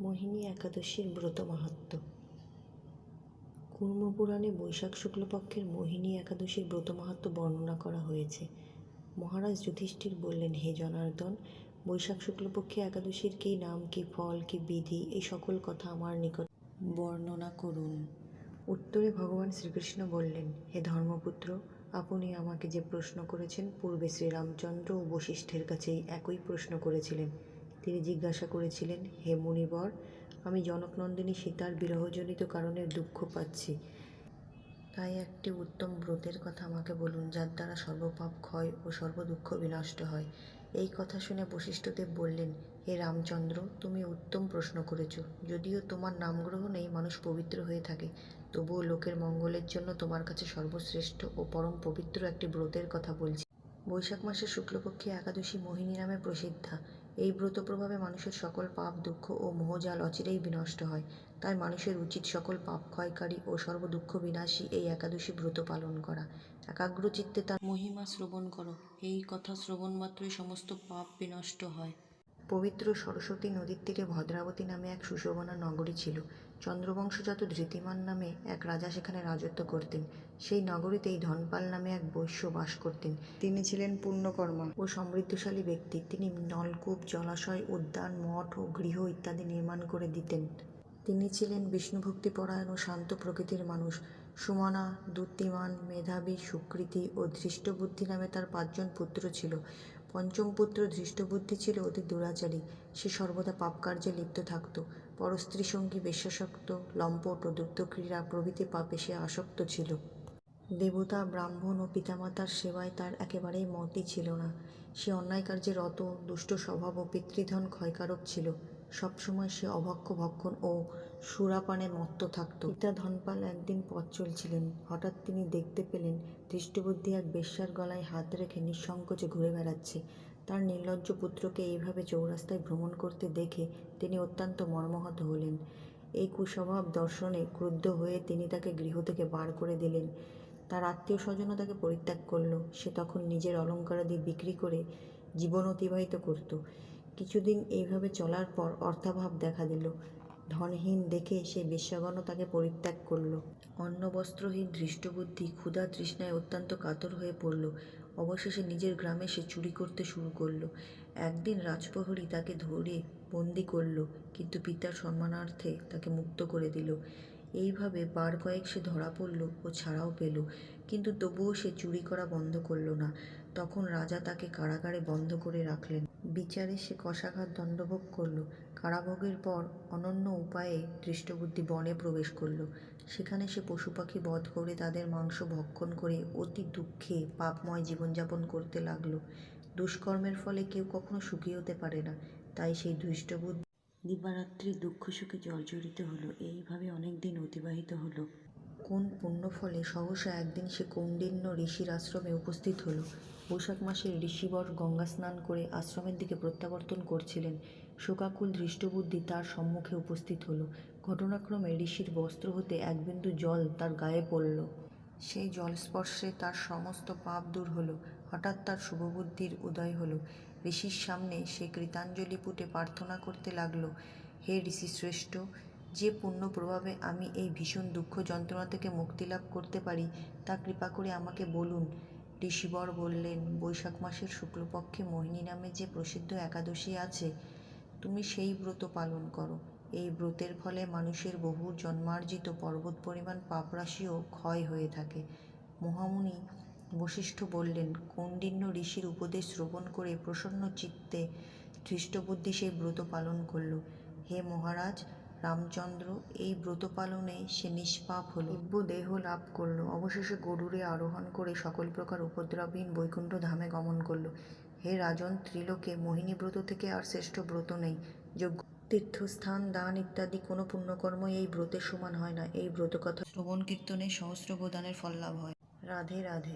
মোহিনী একাদশীর ব্রত মাহাত্ম্য কুর্মপুরাণে বৈশাখ শুক্লপক্ষের মোহিনী একাদশীর ব্রত মাহাত্ম্য বর্ণনা করা হয়েছে। মহারাজ যুধিষ্ঠির বললেন, হে জনার্দন, বৈশাখ শুক্লপক্ষে একাদশীর কী নাম, কী ফল, কী বিধি, এই সকল কথা আমার নিকট বর্ণনা করুন। উত্তরে ভগবান শ্রীকৃষ্ণ বললেন, হে ধর্মপুত্র, আপনি আমাকে যে প্রশ্ন করেছেন, পূর্বে শ্রীরামচন্দ্র ও বশিষ্ঠের কাছেই একই প্রশ্ন করেছিলেন। তিনি জিজ্ঞাসা করেছিলেন, হে মুনিবর, আমি জনকনন্দিনী সীতার বিরহজনিত কারণে দুঃখ পাচ্ছি। তাই একটি উত্তম ব্রতের কথা আমাকে বলুন, যার দ্বারা সর্বপাপ ক্ষয় ও সর্বদুঃখ বিনষ্ট হয়। এই কথা শুনে বশিষ্ঠদেব বললেন, হে রামচন্দ্র, তুমি উত্তম প্রশ্ন করেছ। যদিও তোমার নাম গ্রহণেই মানুষ পবিত্র হয়ে থাকে, তবুও লোকের মঙ্গলের জন্য তোমার কাছে সর্বশ্রেষ্ঠ ও পরম পবিত্র একটি ব্রতের কথা বলছি। বৈশাখ মাসের শুক্লপক্ষে একাদশী মোহিনী নামে প্রসিদ্ধা। এই ব্রত প্রভাবে মানুষের সকল পাপ দুঃখ ও মোহজাল অচিরেই বিনষ্ট হয়। তাই মানুষের উচিত সকল পাপ ক্ষয়কারী ও সর্বদুঃখ বিনাশী এই একাদশী ব্রত পালন করা। একাগ্রচিত্তে তার মহিমা শ্রবণ করো। এই কথা শ্রবণ মাত্রই সমস্ত পাপ বিনষ্ট হয়। পবিত্র সরস্বতী নদীর তীরে ভদ্রাবতী নামে এক সুশোভনা নগরী ছিল। চন্দ্রবংশজাত ধৃতিমান নামে এক রাজা সেখানে রাজত্ব করতেন। সেই নগরীতেই ধনপাল নামে এক বৈশ্য বাস করতেন। তিনি ছিলেন পূর্ণকর্মা ও সমৃদ্ধশালী ব্যক্তি। তিনি নলকূপ জলাশয় উদ্যান মঠ ও গৃহ ইত্যাদি নির্মাণ করে দিতেন। তিনি ছিলেন বিষ্ণুভক্তিপরায়ণ ও শান্ত প্রকৃতির মানুষ। সুমনা দ্যুতিমান মেধাবী সুকৃতি ও ধৃষ্টবুদ্ধি নামে তার পাঁচজন পুত্র ছিল। পঞ্চম পুত্র ধৃষ্টবুদ্ধি ছিল অতি দুরাচারী। সে সর্বদা পাপকার্যে লিপ্ত থাকত। পরস্ত্রী সঙ্গী বেশ্যাসক্ত, লম্পট ও দুগ্ধক্রীড়া প্রভৃতি পাপে সে আসক্ত ছিল। দেবতা, ব্রাহ্মণ ও পিতামাতার সেবায় তার একেবারেই মতই ছিল না। সে অন্যায় কার্যে রত, দুষ্ট স্বভাব ও পিতৃধন ক্ষয়কারক ছিল। সবসময় সে অভক্ষ ভক্ষণ ও সুরাপানে মত্ত থাকত। পিতা ধনপাল একদিন পথ চলছিলেন। হঠাৎ তিনি দেখতে পেলেন দৃষ্টবুদ্ধি এক বেশ্যার গলায় হাত রেখে নিঃসংকোচে ঘুরে বেড়াচ্ছে। তার নির্লজ্জ পুত্রকে এইভাবে চৌরাস্তায় ভ্রমণ করতে দেখে তিনি অত্যন্ত মর্মাহত হলেন। এই কুস্বভাব দর্শনে ক্রুদ্ধ হয়ে তিনি তাকে গৃহ থেকে বার করে দিলেন। তার আত্মীয় স্বজনও তাকে পরিত্যাগ করল। সে তখন নিজের অলঙ্কারাদি বিক্রি করে জীবন অতিবাহিত করত। কিছুদিন এইভাবে চলার পর অর্থাভাব দেখা দিল। ধনহীন দেখে সে বেশ্যাগণও তাকে পরিত্যাগ করল। অন্ন বস্ত্রহীন ধৃষ্টবুদ্ধি ক্ষুধা তৃষ্ণায় অত্যন্ত কাতর হয়ে পড়ল। অবশেষে নিজের গ্রামে সে চুরি করতে শুরু করল। একদিন রাজপ্রহরী তাকে ধরে বন্দি করল, কিন্তু পিতার সম্মানার্থে তাকে মুক্ত করে দিল। এইভাবে বার কয়েক সে ধরা পড়ল ও ছাড়াও পেল, কিন্তু তবুও সে চুরি করা বন্ধ করল না। তখন রাজা তাকে কারাগারে বন্ধ করে রাখলেন। বিচারে সে কষাঘাত দণ্ডভোগ করল। কারাভোগের পর অনন্য উপায়ে দৃষ্টবুদ্ধি বনে প্রবেশ করল। সেখানে সে পশু পাখি বধ করে তাদের মাংস ভক্ষণ করে অতি দুঃখে পাপময় জীবনযাপন করতে লাগল। দুষ্কর্মের ফলে কেউ কখনো সুখী হতে পারে না, তাই সেই দুষ্টবুদ্ধি দিবারাত্রি দুঃখ সুখে জর্জরিত হলো, এইভাবে অনেক দিন অতিবাহিত হলো। কোন পুণ্যফলে সহসা একদিন সে কৌণ্ডিন্য ঋষির আশ্রমে উপস্থিত হলো। বৈশাখ মাসে ঋষিবর গঙ্গা স্নান করে আশ্রমের দিকে প্রত্যাবর্তন করছিলেন। শোকাকুল ধৃষ্টবুদ্ধি তার সম্মুখে উপস্থিত হলো। ঘটনাক্রমে ঋষির বস্ত্র হতে এক বিন্দু জল তার গায়ে পড়ল। সেই জলস্পর্শে তার সমস্ত পাপ দূর হলো। হঠাৎ তার শুভবুদ্ধির উদয় হলো। ঋষির সামনে সে কৃতাঞ্জলি পুটে প্রার্থনা করতে লাগল, হে ঋষি শ্রেষ্ঠ, যে পুণ্য প্রভাবে আমি এই ভীষণ দুঃখ যন্ত্রণা থেকে মুক্তি লাভ করতে পারি, তা কৃপা করে আমাকে বলুন। ঋষিবর বললেন, বৈশাখ মাসের শুক্লপক্ষে মোহিনী নামে যে প্রসিদ্ধ একাদশী আছে, তুমি সেই ব্রত পালন করো। এই ব্রতের ফলে মানুষের বহু জন্মার্জিত পর্বত পরিমাণ পাপরাশিও ক্ষয় হয়ে থাকে। মহামুনি বশিষ্ঠ বললেন, কৌন্ডিন্য ঋষির উপদেশ শ্রবণ করে প্রসন্ন চিত্তে ধৃষ্টবুদ্ধি সেই ব্রত পালন করল। হে মহারাজ, রামচন্দ্র, এই ব্রত পালনে সে নিষ্পাপ হল। দিব্য দেহ লাভ করল। অবশেষে গরুরে আরোহণ করে সকল প্রকার উপদ্রবহীন বৈকুণ্ঠ ধামে গমন করল। হে রাজন, ত্রিলোকে, মোহিনী ব্রত থেকে আর শ্রেষ্ঠ ব্রত নেই। যোগ্য তীর্থস্থান, দান ইত্যাদি কোনো পুণ্যকর্মই এই ব্রতের সমান হয় না। এই ব্রত কথা শ্রবণ কীর্তনে সহস্র দানের ফল লাভ হয়। রাধে রাধে।